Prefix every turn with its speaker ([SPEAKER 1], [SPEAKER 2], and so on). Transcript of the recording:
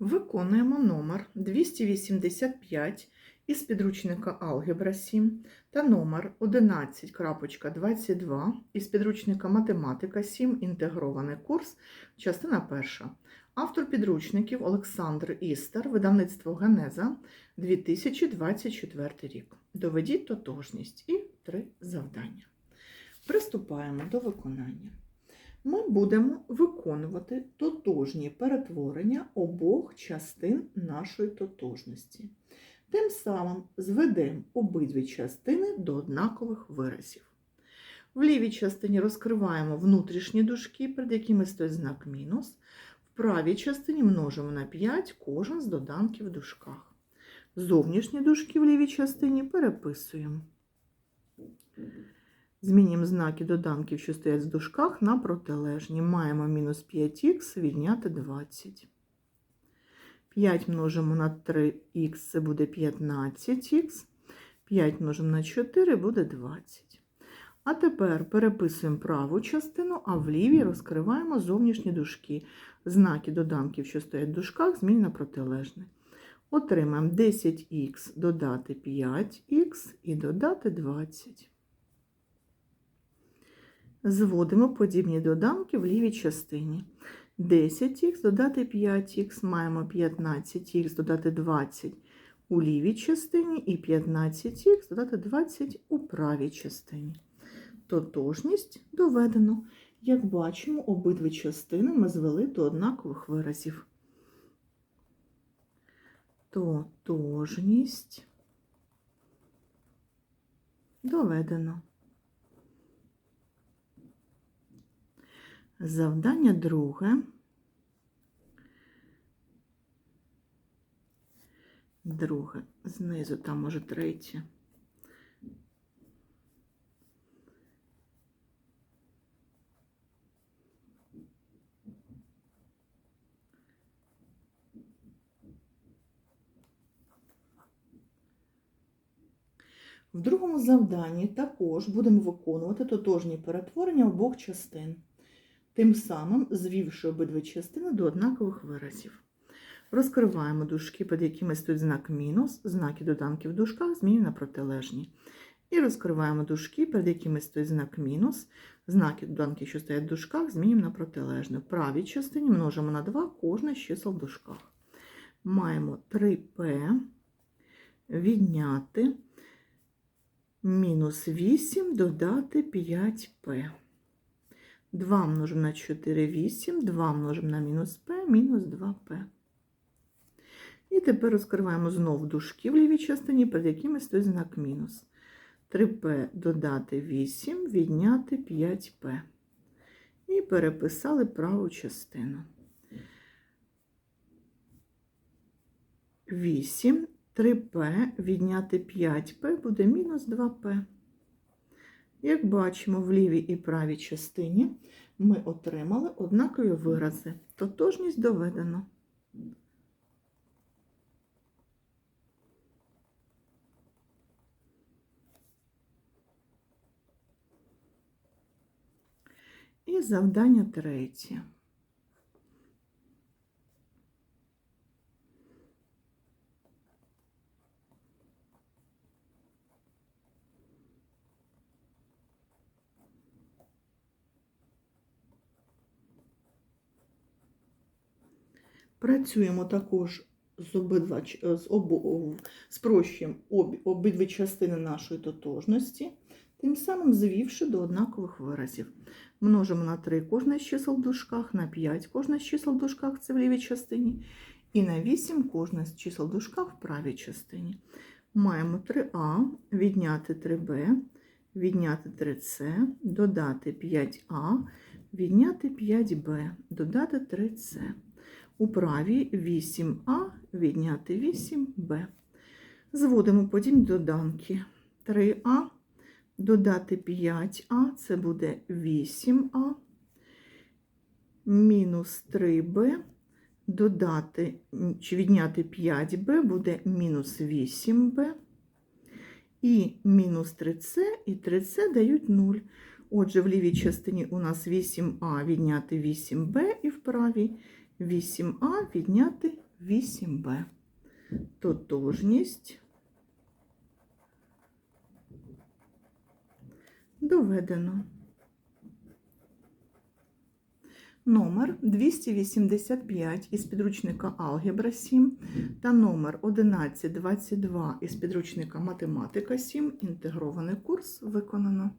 [SPEAKER 1] Виконуємо номер 285 із підручника Алгебра 7 та номер 11.22 із підручника Математика 7. Інтегрований курс, частина перша. Автор підручників Олександр Істер, видавництво Генеза 2024 рік. Доведіть тотожність і три завдання. Приступаємо до виконання ми будемо виконувати тотожні перетворення обох частин нашої тотожності. Тим самим зведемо обидві частини до однакових виразів. В лівій частині розкриваємо внутрішні дужки, перед якими стоїть знак мінус. В правій частині множимо на 5 кожен з доданків в дужках. Зовнішні дужки в лівій частині переписуємо. Змінюємо знаки доданків, що стоять в дужках, на протилежні. Маємо мінус 5х відняти 20. 5 множимо на 3х, це буде 15х. 5 множимо на 4 буде 20. А тепер переписуємо праву частину, а в лівій розкриваємо зовнішні дужки. Знаки доданків, що стоять в дужках, змінюємо на протилежне. Отримаємо 10х додати 5х і додати 20. Зводимо подібні доданки в лівій частині. 10х додати 5х, маємо 15х додати 20 у лівій частині і 15х додати 20 у правій частині. Тотожність доведено. Як бачимо, обидві частини ми звели до однакових виразів. Тотожність доведено. Завдання друге. Друге. Знизу там може третє. В другому завданні також будемо виконувати тотожні перетворення обох частин тим самим звівши обидві частини до однакових виразів. Розкриваємо дужки, під якими стоїть знак мінус, знаки доданків в дужках змінюємо на протилежні. І розкриваємо дужки, перед якими стоїть знак мінус, знаки доданків, що стоять в дужках, змінюємо на протилежне. В правій частині множимо на 2 кожне з чисел в дужках. Маємо 3p відняти мінус 8 додати 5p. 2 множимо на 4, 8, 2 множимо на мінус p, мінус 2p. І тепер розкриваємо знову дужки в лівій частині, перед якими стоїть знак мінус. 3p додати 8, відняти 5p. І переписали праву частину. 8, 3p відняти 5p буде мінус 2p. Як бачимо, в лівій і правій частині ми отримали однакові вирази. Тотожність доведено. І завдання третє. Працюємо також з обидва з обо, спрощуємо об, обидві частини нашої тотожності, тим самим звівши до однакових виразів. Множимо на 3 кожне з чисел в дужках, на 5 кожне з чисел в дужках це в лівій частині, і на 8 кожне з чисел в дужках в правій частині. Маємо 3а, відняти 3b, відняти 3c, додати 5а, відняти 5b, додати 3c. У правій 8а відняти 8b. Зводимо потім доданки 3а, додати 5а, це буде 8а, мінус 3b, додати чи відняти 5b буде мінус 8b. І мінус 3c і 3c дають 0. Отже, в лівій частині у нас 8а відняти 8b і в правій 8а відняти 8Б. Тотожність доведено. Номер 285 із підручника Алгебра 7 та номер 1122 із підручника Математика 7. Інтегрований курс виконано.